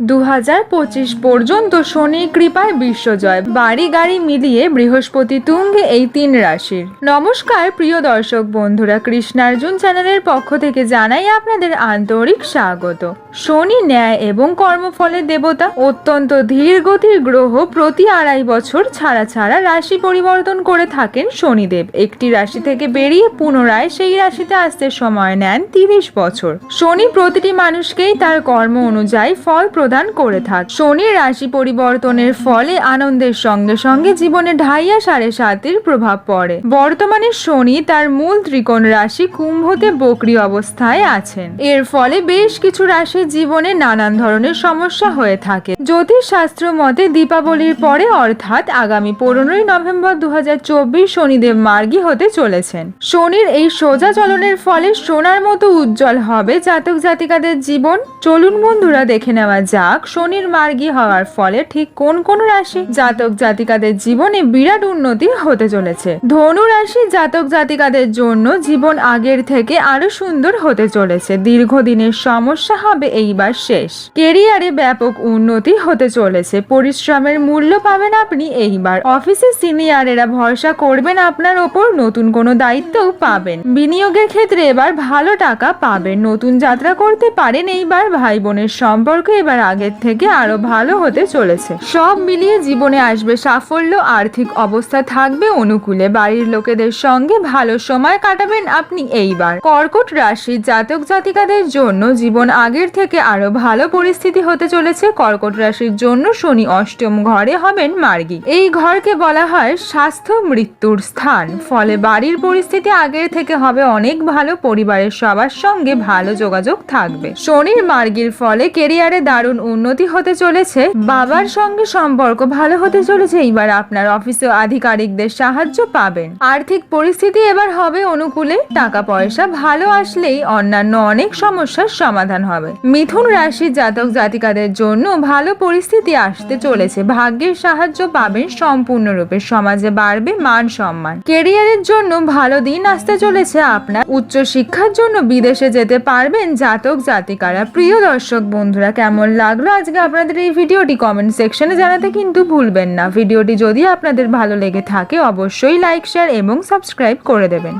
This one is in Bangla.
দু হাজার পঁচিশ পর্যন্ত শনি কৃপায় বিশ্বজয় বাড়ি গাড়ি মিলিয়ে বৃহস্পতি তুঙ্গে এই তিন রাশির। নমস্কার, প্রিয় দর্শক বন্ধুরা, কৃষ্ণার্জুন চ্যানেলের পক্ষ থেকে জানাই আপনাদের আন্তরিক স্বাগত। শনি ন্যায় এবং কর্মফলের দেবতা, অত্যন্ত ধীর গতির গ্রহ প্রতি আড়াই বছর ছাড়া ছাড়া রাশি পরিবর্তন করে থাকেন শনিদেব। একটি রাশি থেকে বেরিয়ে পুনরায় সেই রাশিতে আসতে সময় নেন তিরিশ বছর। শনি প্রতিটি মানুষকেই তার কর্ম অনুযায়ী ফল প্রদান করে থাকে। শনির রাশি পরিবর্তনের ফলে আনন্দের সঙ্গে সঙ্গে জীবনে ঢাইয়া সাড়ে সাতের প্রভাব পড়ে। বর্তমানে শনি তার মূল ত্রিকোণ রাশি কুম্ভতে বকরি অবস্থায় আছেন। এর ফলে বেশ কিছু রাশির জীবনে নানান ধরনের সমস্যা হয়ে থাকে। জ্যোতিষ শাস্ত্র মতে দীপাবলির পরে অর্থাৎ আগামী পনেরোই নভেম্বর দু হাজার চব্বিশ শনিদেব মার্গী হতে চলেছেন। শনির এই সোজা চলনের ফলে সোনার মতো উজ্জ্বল হবে জাতক জাতিকাদের জীবন। চলুন বন্ধুরা দেখে নেওয়া যাক, শনির মার্গী হওয়ার ফলে ঠিক কোন কোন রাশি জাতক জাতিকাদের জীবনে বিরাট উন্নতি হতে চলেছে? ধনু রাশি জাতক জাতিকাদের জন্য জীবন আগের থেকে আরও সুন্দর হতে চলেছে। দীর্ঘদিনের সমস্যা হবে এইবার শেষ। কেরিয়ারে ব্যাপক উন্নতি হতে চলেছে। পরিশ্রমের মূল্য পাবেন আপনি এইবার। অফিসে সিনিয়রেরা ভরসা করবেন আপনার ওপর, নতুন কোনো দায়িত্বও পাবেন। বিনিয়োগের ক্ষেত্রে এবার ভালো টাকা পাবেন। নতুন যাত্রা করতে পারেন এইবার। ভাই বোনের সম্পর্ক এবার আগের থেকে আরও ভালো হতে চলেছে। সব মিলিয়ে জীবনে আসবে সাফল্য, আর্থিক অবস্থা থাকবে অনুকূলে। বাড়ির লোকেদের সঙ্গে ভালো সময় কাটাবেন আপনি এইবার। কর্কট রাশির জাতক জাতিকাদের জন্য জীবন আগের থেকে আরও ভালো পরিস্থিতি হতে চলেছে। কর্কট রাশির জন্য শনি অষ্টম ঘরে হবেন মার্গী। এই ঘরকে বলা হয় স্বাস্থ্য মৃত্যুর স্থান। ফলে বাড়ির পরিস্থিতি আগের থেকে হবে অনেক ভালো। পরিবারের সবার সঙ্গে ভালো যোগাযোগ থাকবে। শনির মার্গীর ফলে কেরিয়ারে দারুণ উন্নতি হতে চলেছে। বাবার সঙ্গে সম্পর্ক ভালো হতে চলেছে, এইবার আপনার অফিসে আধিকারিকদের সাহায্য পাবেন। আর্থিক পরিস্থিতি এবার হবে অনুকূলে টাকা পয়সা ভালো আসলেই অন্যান্য অনেক সমস্যার সমাধান হবে। মিথুন রাশির জাতক জাতিকাদের জন্য ভালো পরিস্থিতি আসতে চলেছে, ভাগ্যের সাহায্য পাবেন সম্পূর্ণরূপে, সমাজে বাড়বে মান সম্মান। কেরিয়ারের জন্য ভালো দিন আসতে চলেছে আপনার উচ্চ শিক্ষার জন্য বিদেশে যেতে পারবেন জাতক জাতিকারা। প্রিয় দর্শক বন্ধুরা, কেমন লাগল আজকে আপনাদের এই ভিডিওটি কমেন্ট সেকশনে জানাতে কিন্তু ভুলবেন না। ভিডিওটি যদি আপনাদের ভালো লেগে থাকে, অবশ্যই লাইক শেয়ার এবং সাবস্ক্রাইব করে দেবেন।